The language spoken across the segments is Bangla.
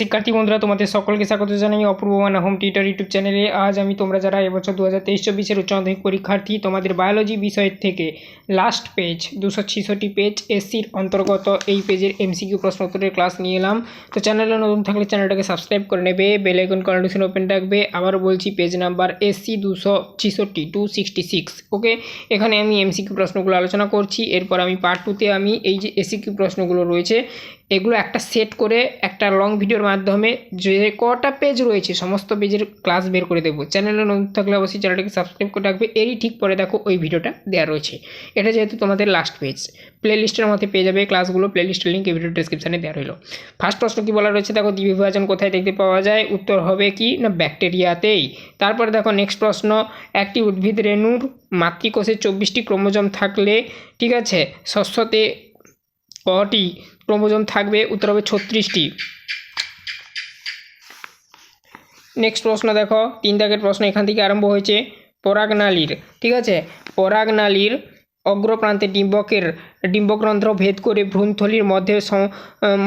শিক্ষার্থী বন্ধুরা, তোমাদের সকলকে স্বাগত জানাই অপূর্ব মানা হোম টিউটার ইউটিউব চ্যানেলে। আজ আমি তোমরা যারা এবছর দু হাজার তেইশ চব্বিশের উচ্চ মাধ্যমিক পরীক্ষার্থী, তোমাদের বায়োলজি বিষয়ের থেকে লাস্ট পেজ দুশো ছিষট্টি পেজ এসসির অন্তর্গত এই পেজের এমসিকিউ প্রশ্ন উত্তরের ক্লাস নিয়ে এলাম। তো চ্যানেলে নতুন থাকলে চ্যানেলটাকে সাবস্ক্রাইব করে নেবে বেল আইকন কন্ডিশন ওপেন রাখবে। আবার বলছি পেজ নাম্বার এসসি দুশো ছিষট্টি টু সিক্সটি সিক্স ওকে এখানে আমি এমসিকিউ প্রশ্নগুলো আলোচনা করছি। এরপর আমি পার্ট টুতে আমি এই যে এসিকিউ প্রশ্নগুলো রয়েছে এগুলো একটা সেট করে একটা লং ভিডিওর মাধ্যমে যে কটা পেজ রয়েছে, সমস্ত পেজের ক্লাস বের করে দেবো। চ্যানেলে নতুন থাকলে অবশ্যই চ্যানেলটাকে সাবস্ক্রাইব করে রাখবে। এরই ঠিক পরে দেখো ওই ভিডিওটা দেওয়া রয়েছে। এটা যেহেতু তোমাদের লাস্ট পেজ প্লে লিস্টের মধ্যে পেয়ে যাবে ক্লাসগুলো প্লে লিস্টের লিঙ্ক এই ভিডিও ডিসক্রিপশানে দেওয়া রইল। ফার্স্ট প্রশ্ন কী বলা রয়েছে? দেখো, দ্বিবিভাজন কোথায় দেখতে পাওয়া যায়? উত্তর হবে কি? না ব্যাকটেরিয়াতেই তারপরে দেখো নেক্সট প্রশ্ন, একটি উদ্ভিদ রেণুর মাতৃকোষে চব্বিশটি ক্রোমোজোম থাকলে, ঠিক আছে, শস্যতে কটি ক্রোমোজোম থাকবে উত্তর হবে ছত্রিশটি। নেক্সট প্রশ্ন দেখো, তিন দাগের প্রশ্ন এখান থেকে আরম্ভ হয়েছে, পরাগনালীর, ঠিক আছে? পরাগনালীর অগ্রপ্রান্তে ডিম্বকের ডিম্বগ্রন্থ ভেদ করে ভ্রূণথলির মধ্যে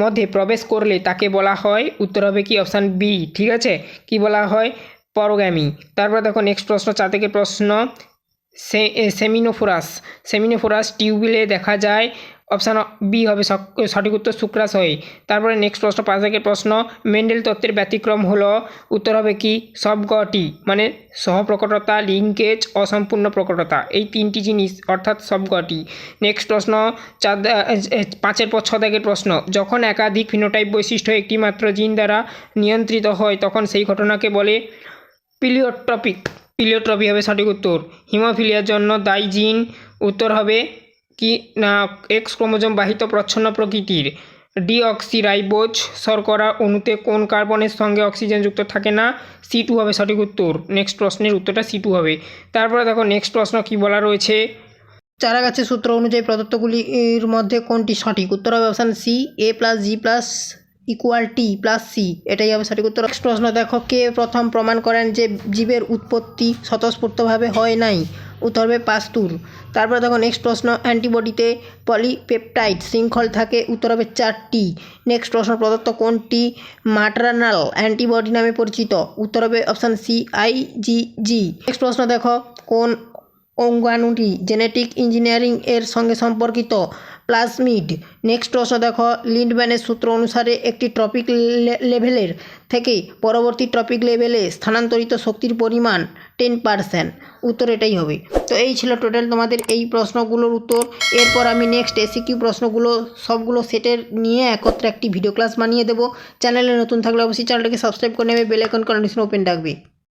মধ্যে প্রবেশ করলে তাকে বলা হয়, উত্তর হবে কি অপশান বি, ঠিক আছে? কি বলা হয়? পরগামী। তারপর দেখো নেক্সট প্রশ্ন চার প্রশ্ন সেমিনোফোরাস। সেমিনোফোরাস টিউবিলে দেখা যায় অপশান বি হবে সঠিক উত্তর শুক্রাশয় তারপরে নেক্সট প্রশ্ন পাঁচ থেকে প্রশ্ন, মেন্ডেল তত্ত্বের ব্যতিক্রম হলো, উত্তর হবে কি? সবকটি মানে সহপ্রকটতা, লিঙ্কেজ, অসম্পূর্ণ প্রকটতা, এই তিনটি জিনিস, অর্থাৎ সবকটি নেক্সট প্রশ্ন, চার পাঁচের পর ছ দাগের প্রশ্ন, যখন একাধিক ফিনোটাইপ বৈশিষ্ট্য একটি মাত্র জিন দ্বারা নিয়ন্ত্রিত হয়, তখন সেই ঘটনাকে বলে পিলিওট্রপিক। পিলিওট্রপি হবে সঠিক উত্তর। হিমোফিলিয়ার জন্য দায়ী জিন উত্তর হবে কি না এক্স ক্রোমোজোম বাহিত প্রচ্ছন্ন প্রকৃতির। ডিঅক্সিরাইবোজ শর্করা অণুতে কোন কার্বনের সঙ্গে অক্সিজেন যুক্ত থাকে না? সি টু হবে সঠিক উত্তর। নেক্সট প্রশ্নের উত্তরটা সি টু হবে। তারপরে দেখো নেক্সট প্রশ্ন কি বলা রয়েছে? চারা গাছের সূত্র অনুযায়ী প্রদত্তগুলির মধ্যে কোনটি সঠিক? উত্তর হবে option C A plus G plus equal T plus C এটাই হবে সঠিক উত্তর। নেক্সট প্রশ্ন দেখো, কে প্রথম প্রমাণ করেন যে জীবের উৎপত্তি স্বতঃস্ফূর্তভাবে হয় নাই? উত্তর হবে পাস্তুর। তারপরে দেখো নেক্সট প্রশ্ন, অ্যান্টিবডিতে পলিপেপটাইড শৃঙ্খল থাকে, উত্তর হবে চারটি। নেক্সট প্রশ্ন, প্রদত্ত কোনটি? মাট্রানাল অ্যান্টিবডি নামে পরিচিত, উত্তর হবে option C I G G next প্রশ্ন দেখো, কোন অঙ্গাণুটি জেনেটিক ইঞ্জিনিয়ারিং এর সঙ্গে সম্পর্কিত? প্লাজমিড নেক্সট প্রশ্ন দেখো লিন্ডম্যানের সূত্র অনুসারে একটি ট্রপিক লেভেলের থেকে পরবর্তী ট্রপিক লেভেলে স্থানান্তরিত শক্তির পরিমাণ টেন পারসেন্ট উত্তর এটাই হবে তো এই ছিল টোটাল তোমাদের এই প্রশ্নগুলোর উত্তর এরপর আমি নেক্সট এসিকিউ প্রশ্নগুলো সবগুলো সেটের নিয়ে একত্রে একটি ভিডিও ক্লাস বানিয়ে দেবো চ্যানেলে নতুন থাকলে অবশ্যই চ্যানেলটাকে সাবস্ক্রাইব করে নেবে বেল আইকন কন্ডিশন ওপেন রাখবে